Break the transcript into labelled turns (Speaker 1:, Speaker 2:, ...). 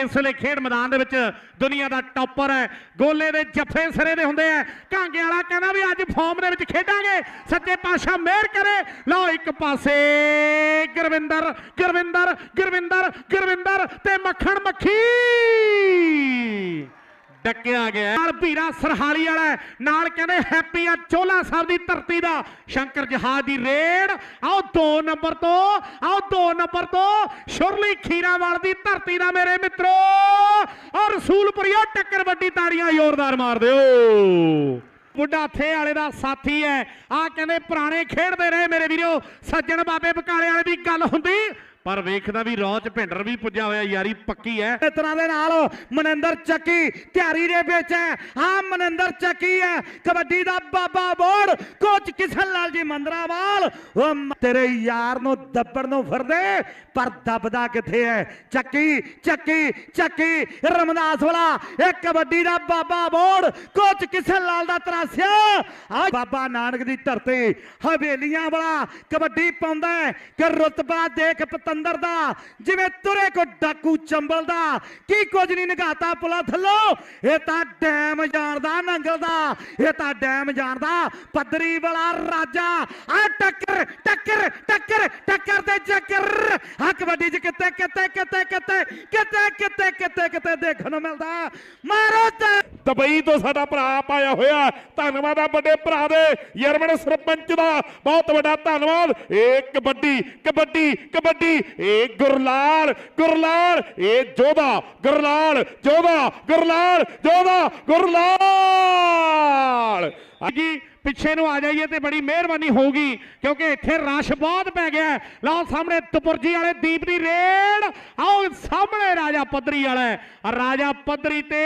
Speaker 1: ਇਸ ਵੇਲੇ ਖੇਡ ਮੈਦਾਨ ਦੇ ਵਿੱਚ ਦੁਨੀਆ ਦਾ ਟੌਪਰ ਹੈ। ਗੋਲੇ ਦੇ ਜੱਫੇ ਸਿਰੇ ਦੇ ਹੁੰਦੇ ਆ ਕਾਂਗੇ ਵਾਲਾ ਕਹਿੰਦਾ ਵੀ ਅੱਜ ਫਾਰਮ ਦੇ ਵਿੱਚ ਖੇਡਾਂਗੇ। ਸੱਚੇ ਪਾਤਸ਼ਾਹ ਮਿਹਰ ਕਰੇ। ਲਓ ਇੱਕ ਪਾਸੇ। ਗੁਰਵਿੰਦਰ ਗੁਰਵਿੰਦਰ ਗੁਰਵਿੰਦਰ ਗੁਰਵਿੰਦਰ ਤੇ ਮੱਖਣ ਮੱਖੀ। ਡੱਕਿਆ ਗਿਆ ਨਾਲ ਵੀਰਾ ਸਰਹਾਲੀ ਵਾਲਾ ਨਾਲ ਕਹਿੰਦੇ ਹੈਪੀ ਆ ਚੋਲਾ ਸਾਹਿਬ ਦੀ ਧਰਤੀ ਦਾ। ਸ਼ੰਕਰ ਜਹਾਜ਼ ਦੀ ਰੇਡ। ਆਓ 2 ਨੰਬਰ ਤੋਂ, ਆਓ 2 ਨੰਬਰ ਤੋਂ। ਸ਼ੁਰਲੀ ਖੀਰਾਵਾਲ ਦੀ ਧਰਤੀ ਦਾ ਮੇਰੇ ਮਿੱਤਰੋ। ਔਰ ਰਸੂਲਪੁਰੀਓ ਟੱਕਰ ਵੱਡੀ ਤਾੜੀਆਂ ਜ਼ੋਰਦਾਰ ਮਾਰ ਦਿਓ। ਬੁੱਢਾ ਥੇ ਵਾਲੇ ਦਾ ਸਾਥੀ ਹੈ। ਆ ਕਹਿੰਦੇ ਪੁਰਾਣੇ ਖੇਡਦੇ ਰਹੇ ਮੇਰੇ ਵੀਰੋ। ਸੱਜਣ ਬਾਬੇ ਬਕਾਲੇ ਵਾਲੇ ਦੀ ਗੱਲ ਹੁੰਦੀ। ਪਰ ਵੇਖਦਾ ਵੀ ਰੌਚ ਭਿੰਡਰ ਵੀ ਪੁੱਜਿਆ ਹੋਇਆ ਯਾਰੀ ਪੱਕੀ ਹੈ
Speaker 2: ਇਸ ਤਰ੍ਹਾਂ ਦੇ ਨਾਲ ਮਨਿੰਦਰ ਚੱਕੀ ਤਿਆਰੀ ਦੇ ਵਿੱਚ ਹੈ ਹਾਂ, ਮਨਿੰਦਰ ਚੱਕੀ ਹੈ ਕਬੱਡੀ ਦਾ ਬਾਬਾ ਬੋੜ, ਕੋਚ ਕਿਸ਼ਨ ਲਾਲ ਜੀ ਮੰਦਰਾਵਾਲ। ਉਹ ਤੇਰੇ ਯਾਰ ਨੂੰ ਦੱਬੜ ਨੂੰ ਫਿਰਦੇ, ਪਰ ਦੱਬਦਾ ਕਿੱਥੇ ਹੈ ਚੱਕੀ ਚੱਕੀ ਚੱਕੀ, ਰਮਦਾਸ ਵਾਲਾ, ਇਹ ਕਬੱਡੀ ਦਾ ਬਾਬਾ ਬੋੜ, ਕੋਚ ਕਿਸ਼ਨ ਲਾਲ ਦਾ ਤਰਾਸਿਆ। ਆ ਬਾਬਾ ਨਾਨਕ ਦੀ ਧਰਤੀ, ਹਵੇਲੀਆਂ ਵਾਲਾ ਕਬੱਡੀ ਪਾਉਂਦਾ ਕਿ ਰੁਤਬਾ ਦੇਖ ਪਤੰਦਰ ਦਾ, ਜਿਵੇਂ ਤੁਰੇ ਕੋ ਡਾਕੂ ਚੰਬਲ ਦਾ ਕੀ ਕੁਝ ਨਹੀਂ ਨਿਗਾਤਾ ਪੁਲਾ ਥੱਲੋਂ? ਇਹ ਤਾਂ ਡੈਮ ਜਾਣਦਾ ਨੰਗਲ ਦਾ, ਇਹ ਤਾਂ ਡੈਮ ਜਾਣਦਾ ਪੱਧਰੀ ਵਾਲਾ ਰਾਜਾ। ਆ ਟੱਕਰ ਟੱਕਰ ਟੱਕਰ ਟੱਕਰ ਤੇ ਚੱਕਰ। ਆ ਕਬੱਡੀ ਚ ਕਿਤੇ ਕਿਤੇ ਕਿਤੇ ਕਿਤੇ ਕਿਤੇ ਕਿਤੇ ਕਿਤੇ ਕਿਤੇ ਦੇਖਣ ਨੂੰ ਮਿਲਦਾ। ਮਾਰੋ ਤੇ।
Speaker 3: ਦੁਬਈ ਤੋਂ ਸਾਡਾ ਭਰਾ ਪਾਇਆ ਹੋਇਆ, ਧੰਨਵਾਦ ਆ ਵੱਡੇ ਭਰਾ ਦੇ। ਯਰਮਨ ਸਰਪੰਚ ਦਾ ਬਹੁਤ ਵੱਡਾ ਧੰਨਵਾਦ। ਇਹ ਕਬੱਡੀ ਕਬੱਡੀ ਕਬੱਡੀ ਇਹ ਗੁਰਲਾਲ ਗੁਰਲਾਲ ਇਹ ਜੋਧਾ ਗੁਰਲਾਲ ਜੋਧਾ ਗੁਰਲਾਲ ਜੋਧਾ ਗੁਰਲਾਲ।
Speaker 1: ਜੀ ਪਿੱਛੇ ਨੂੰ ਆ ਜਾਈਏ ਤੇ ਬੜੀ ਮਿਹਰਬਾਨੀ ਹੋਊਗੀ, ਕਿਉਂਕਿ ਇੱਥੇ ਰਸ਼ ਬਹੁਤ ਪੈ ਗਿਆ ਹੈ। ਲਓ ਸਾਹਮਣੇ ਤਪੁਰਜੀ ਵਾਲੇ ਦੀਪ ਦੀ ਰੇਡ। ਆਓ ਸਾਹਮਣੇ ਰਾਜਾ ਪੱਧਰੀ ਵਾਲਾ ਰਾਜਾ ਪੱਧਰੀ ਤੇ